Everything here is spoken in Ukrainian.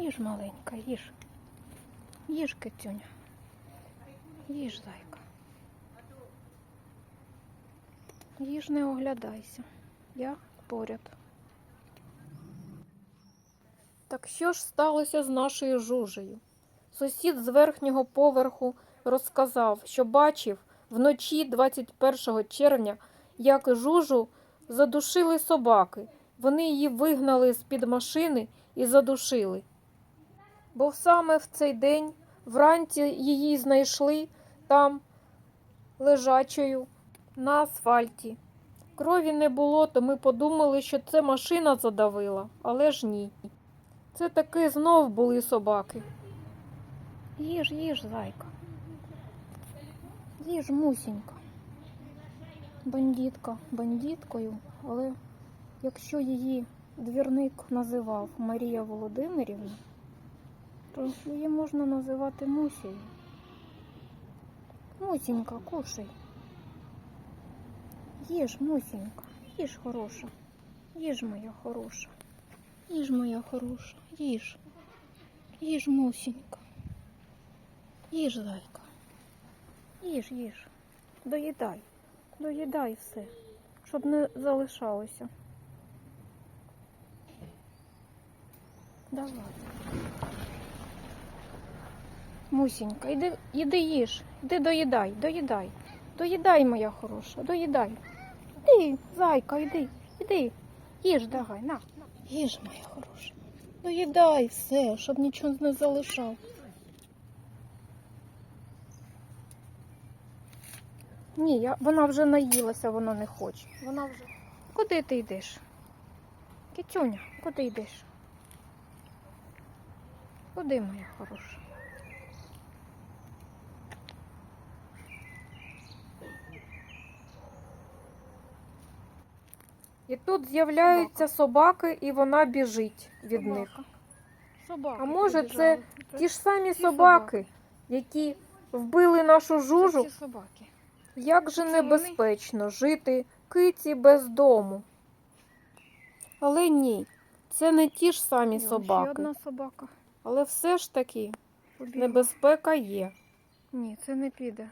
Їж маленька, їж. Їж, Китюня. Їж, зайка. Їж, не оглядайся. Я поряд. Так що ж сталося з нашою жужею? Сусід з верхнього поверху розказав, що бачив вночі 21 червня, як жужу задушили собаки. Вони її вигнали з-під машини і задушили. Бо саме в цей день вранці її знайшли там лежачою на асфальті. Крові не було, то ми подумали, що це машина задавила, але ж ні. Це таки знов були собаки. Їж, їж, зайка. Їж, мусінька. Бандитка бандиткою, але якщо її двірник називав Марія Володимирівна, то її можна називати Мусею. Мусінька, кушай. Їж, Мусінька, їж хороша. Їж моя хороша. Їж моя хороша, їж. Їж, Мусінька. Їж, зайка. Їж, їж. Доїдай. Доїдай все, щоб не залишалося. Давай. Мусінька, іди, іди їж, іди доїдай, доїдай. Доїдай, моя хороша, доїдай. Іди, зайка, іди, іди. Їж давай, на. Їж, моя хороша. Доїдай все, щоб нічого не залишав. Ні, я, вона вже наїлася, вона не хоче. Вона вже. Куди ти йдеш? Китюня, куди йдеш? Куди, моя хороша? І тут з'являються собаки, і вона біжить від них. Собака. А може, це ті ж самі собаки, які вбили нашу жужу? Ці собаки. Як же Це небезпечно жити киці без дому. Але ні, це не ті ж самі І ось Ще собаки. одна собака. Але все ж таки Побігла. небезпека є. Ні, це не піде.